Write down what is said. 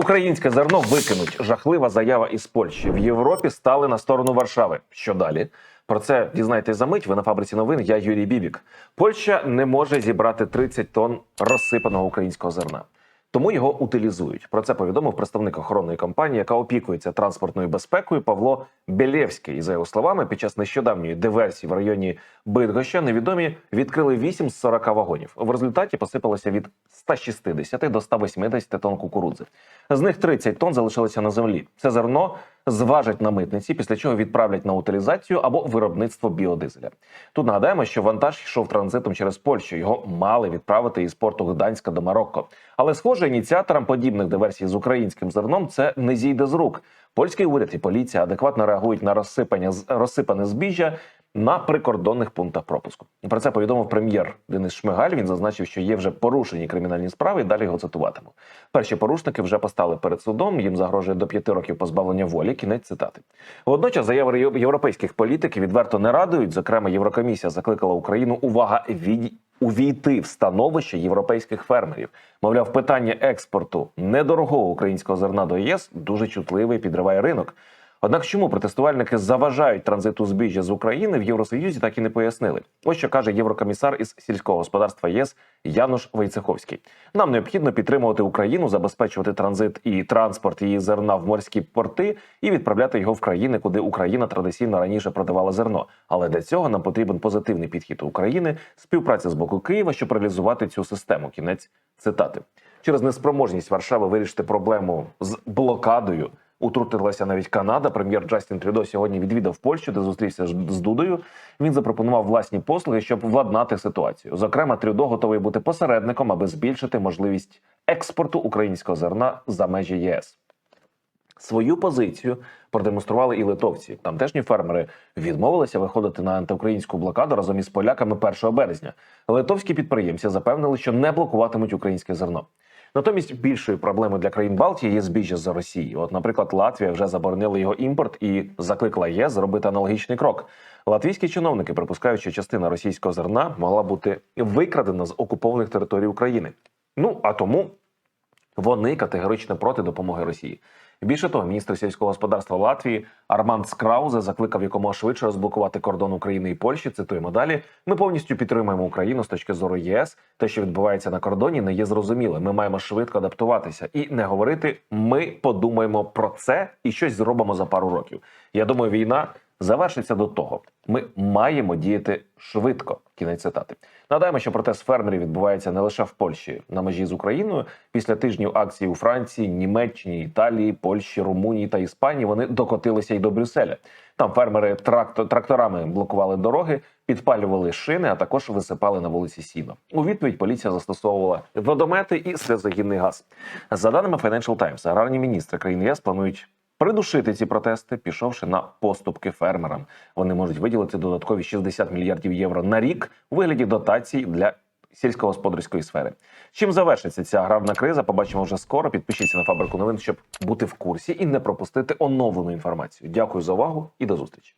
Українське зерно викинуть. Жахлива заява із Польщі. В Європі стали на сторону Варшави. Що далі? Про це дізнайтесь за мить. Ви на фабриці новин. Я Юрій Бібік. Польща не може зібрати 30 тонн розсипаного українського зерна. Тому його утилізують. Про це повідомив представник охоронної компанії, яка опікується транспортною безпекою Павло Белєвський. І за його словами, під час нещодавньої диверсії в районі Бидгоща невідомі відкрили 8 з 40 вагонів. В результаті посипалося від 160 до 180 тонн кукурудзи. З них 30 тонн залишилося на землі. Це зерно зважать на митниці, після чого відправлять на утилізацію або виробництво біодизеля. Тут нагадаємо, що вантаж йшов транзитом через Польщу. Його мали відправити із порту Гданська до Марокко. Але, схоже, ініціаторам подібних диверсій з українським зерном це не зійде з рук. Польський уряд і поліція адекватно реагують на розсипання розсипане збіжжя на прикордонних пунктах пропуску. Про це повідомив прем'єр Денис Шмигаль. Він зазначив, що є вже порушені кримінальні справи. і Далі його цитуватиму. Перші порушники вже постали перед судом. Їм загрожує до п'яти років позбавлення волі. Кінець цитати. Водночас заяви європейських політиків відверто не радують. Зокрема, Єврокомісія закликала Україну увага від увійти в становище європейських фермерів. Мовляв, питання експорту недорогого українського зерна до ЄС дуже чутливе і підриває ринок. Однак, чому протестувальники заважають транзиту збіжжя з України в Євросоюзі, так і не пояснили. Ось що каже єврокомісар із сільського господарства ЄС Януш Войцеховський. Нам необхідно підтримувати Україну, забезпечувати транзит і транспорт її зерна в морські порти і відправляти його в країни, куди Україна традиційно раніше продавала зерно. Але для цього нам потрібен позитивний підхід України, співпраця з боку Києва, щоб реалізувати цю систему. Кінець цитати через неспроможність Варшави вирішити проблему з блокадою. Утрутилася навіть Канада. Прем'єр Джастін Трюдо сьогодні відвідав Польщу, де зустрівся з Дудою. Він запропонував власні послуги, щоб владнати ситуацію. Зокрема, Трюдо готовий бути посередником, аби збільшити можливість експорту українського зерна за межі ЄС. Свою позицію продемонстрували і литовці. Тамтешні фермери відмовилися виходити на антиукраїнську блокаду разом із поляками 1 березня. Литовські підприємці запевнили, що не блокуватимуть українське зерно. Натомість більшою проблемою для країн Балтії є збіжжя за Росії. От, наприклад, Латвія вже заборонила його імпорт і закликала ЄС зробити аналогічний крок. Латвійські чиновники припускають, що частина російського зерна могла бути викрадена з окупованих територій України. Ну а тому вони категорично проти допомоги Росії. Більше того, міністр сільського господарства Латвії Арманд Скраузе закликав якомога швидше розблокувати кордон України і Польщі. Цитуємо далі. Ми повністю підтримуємо Україну з точки зору ЄС. Те, що відбувається на кордоні, не є зрозуміле. Ми маємо швидко адаптуватися і не говорити. Ми подумаємо про це і щось зробимо за пару років. Я думаю, війна завершиться до того. Ми маємо діяти швидко. Кінець цитати. Нагадаємо, що протест фермерів відбувається не лише в Польщі на межі з Україною. Після тижнів акцій у Франції, Німеччині, Італії, Польщі, Румунії та Іспанії вони докотилися й до Брюсселя. Там фермери трактор, тракторами блокували дороги, підпалювали шини, а також висипали на вулиці Сіно. У відповідь поліція застосовувала водомети і сльозогінний газ. За даними Financial Times, аграрні міністри країн ЄС планують придушити ці протести, пішовши на поступки фермерам. Вони можуть виділити додаткові 60 мільярдів євро на рік у вигляді дотацій для сільськогосподарської сфери. Чим завершиться ця аграрна криза? Побачимо вже скоро. Підпишіться на фабрику новин, щоб бути в курсі і не пропустити оновлену інформацію. Дякую за увагу і до зустрічі.